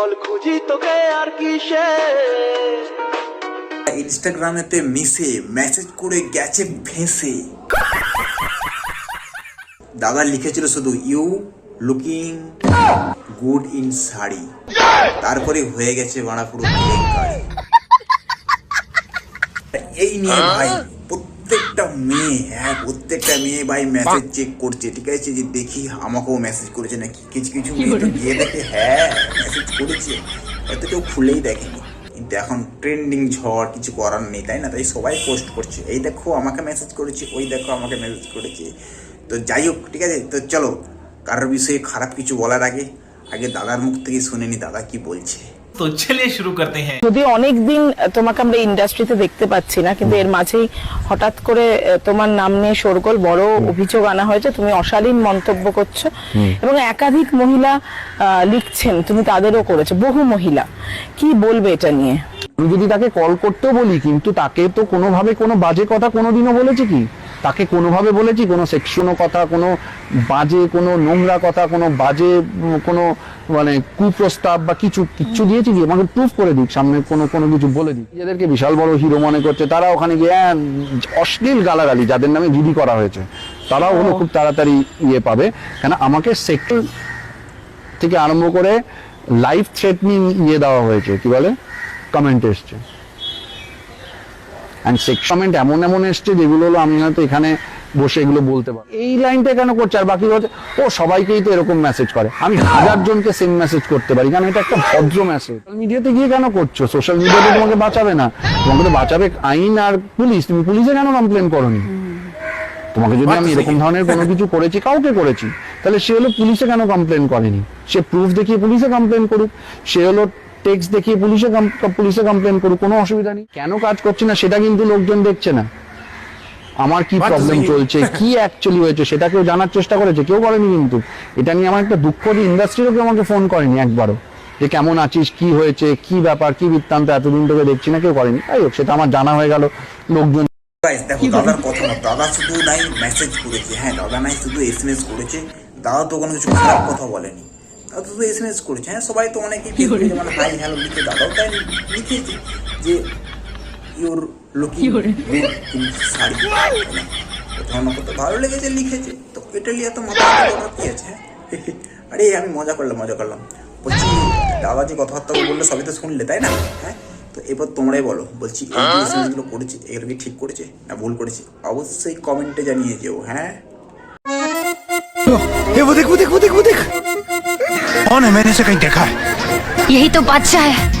বল খুঁজি তোকে আর কিসে? ইনস্টাগ্রামেতে মিশে মেসেজ করে গেছে ভেসে। দাদা লিখেছিল শুধু you looking good in sari. তারপরে হয়ে গেছে বাড়া পুরো এই নিয়ে ভাই। প্রত্যেকটা মেয়ে হ্যাঁ প্রত্যেকটা মেয়ে ভাই মেসেজ চেক করছে ঠিক আছে? যে দেখি আমাকেও মেসেজ করেছে নাকি? কিছু কিছু মেয়ে তো গিয়ে দেখে হ্যাঁ মেসেজ করেছে। হয়তো কেউ খুলেই দেখেনি। কিন্তু এখন ট্রেন্ডিং ঝড় কিছু করার নেই তাই না? তাই সবাই পোস্ট করছে। এই দেখো আমাকে মেসেজ করেছে ওই দেখো আমাকে মেসেজ করেছে। তো যাই হোক ঠিক আছে? তো চলো কারোর বিষয়ে খারাপ কিছু বলার আগে আগে দাদার মুখ থেকে শুনে নি দাদা কি বলছে। তো চলে শুরু করতে হ্যাঁ। যদি অনেক দিন তোমাকে আমরা ইন্ডাস্ট্রিতে দেখতে পাচ্ছি না কিন্তু এর মাঝেই হঠাৎ করে তোমার নাম নিয়ে শোরগোল বড় অভিযোগ আনা হয়েছে তুমি অশালীন মন্তব্য করছ এবং একাধিক মহিলা লিখছেন তুমি তাদেরও করেছ বহু মহিলা। কি বলবে এটা নিয়ে? আমি যদি তাকে কল করতেও বলি কিন্তু তাকে তো কোনোভাবে কোনো বাজে কথা কোনোদিনও বলেছে কি? তাকে কোনোভাবে বলেছি কোনো সেকশনও কথা কোনো বাজে কোনো নোংরা কথা কোনো বাজে কোনো মানে কুপ্রস্তাব বা কিছু কিচ্ছু দিয়েছি কি? আমাকে প্রুফ করে দিক সামনে কোনো কোনো কিছু বলে দিক। নিজেদেরকে বিশাল বড় হিরো মনে করছে। তারা ওখানে গিয়ে হ্যাঁ, অশ্লীল গালাগালি যাদের নামে জিডি করা হয়েছে তারাও হলো খুব তাড়াতাড়ি ইয়ে পাবে। কেন আমাকে সেক্টর থেকে আরম্ভ করে লাইফ থ্রেটনিং ইয়ে দেওয়া হয়েছে কি বলে? কমেন্ট এসছে। অ্যান্ড সেক্স এমন এমন এসছে যেগুলো হলো আমি হয়তো এখানে বসে এগুলো বলতে পারি এই লাইনটা কেন করছে? আর বাকি হচ্ছে, ও সবাইকেই তো এরকম মেসেজ করে। আমি হাজার জনকে সেম মেসেজ করতে পারি, কারণ এটা একটা ভদ্র মেসেজ সোশ্যাল মিডিয়াতে গিয়ে কেন করছ? সোশ্যাল মিডিয়াতে তোমাকে বাঁচাবে না। তোমাকে তো বাঁচাবে আইন আর পুলিশ। তুমি পুলিশে কেন কমপ্লেন করনি? তোমাকে যদি আমি এরকম ধরনের কোনো কিছু করেছি, কাউকে করেছি, তাহলে সে হলো পুলিশে কেন কমপ্লেন করেনি? সে প্রুফ দেখিয়ে পুলিশে কমপ্লেন করুক। সে হলো টেক্সট দেখিয়ে পুলিশে পুলিশে কমপ্লেন করুক কোনো অসুবিধা নেই। কেন কাজ করছে না সেটা কিন্তু লোকজন দেখছে না। আমার কি প্রবলেম চলছে কি অ্যাকচুয়ালি হয়েছে সেটা কেউ জানার চেষ্টা করেছে কেউ করেনি কিন্তু। এটা নিয়ে আমার একটা দুঃখ যে ইন্ডাস্ট্রিরও কেউ আমাকে ফোন করেনি একবারও। যে কেমন আছিস কি হয়েছে কি ব্যাপার কি বৃত্তান্ত এতদিন থেকে দেখছি না কেউ করেনি। যাই হোক সেটা আমার জানা হয়ে গেল লোকজন দেখো দাদার কথা না দাদা শুধু নাই মেসেজ করেছে। হ্যাঁ দাদা নাই শুধু এস এম এস করেছে। দাদা তো কোনো কিছু খারাপ কথা বলেনি। দাদা শুধু এস এম এস করেছে হ্যাঁ? সবাই তো অনেকেই ফেসবুকে যেমন হাই হ্যালো লিখে দাদাও তাই লিখেছে যে ইউর লুকিং শাড়ি কত ভালো লেগেছে লিখেছে। তো এটা নিয়ে তো মাথা কি আছে হ্যাঁ? আরে আমি মজা করলাম মজা করলাম। বলছি দাদা যে কথাবার্তা বলল সবই তো শুনলে তাই না? হ্যাঁ? তো এবার তোমরাই বলো বলছি এই করেছে এগুলো কি ঠিক করেছে না ভুল করেছে? অবশ্যই কমেন্টে জানিয়ে যেও হ্যাঁ? मैंने इसे कहीं देखा है। यही तो बादशाह है।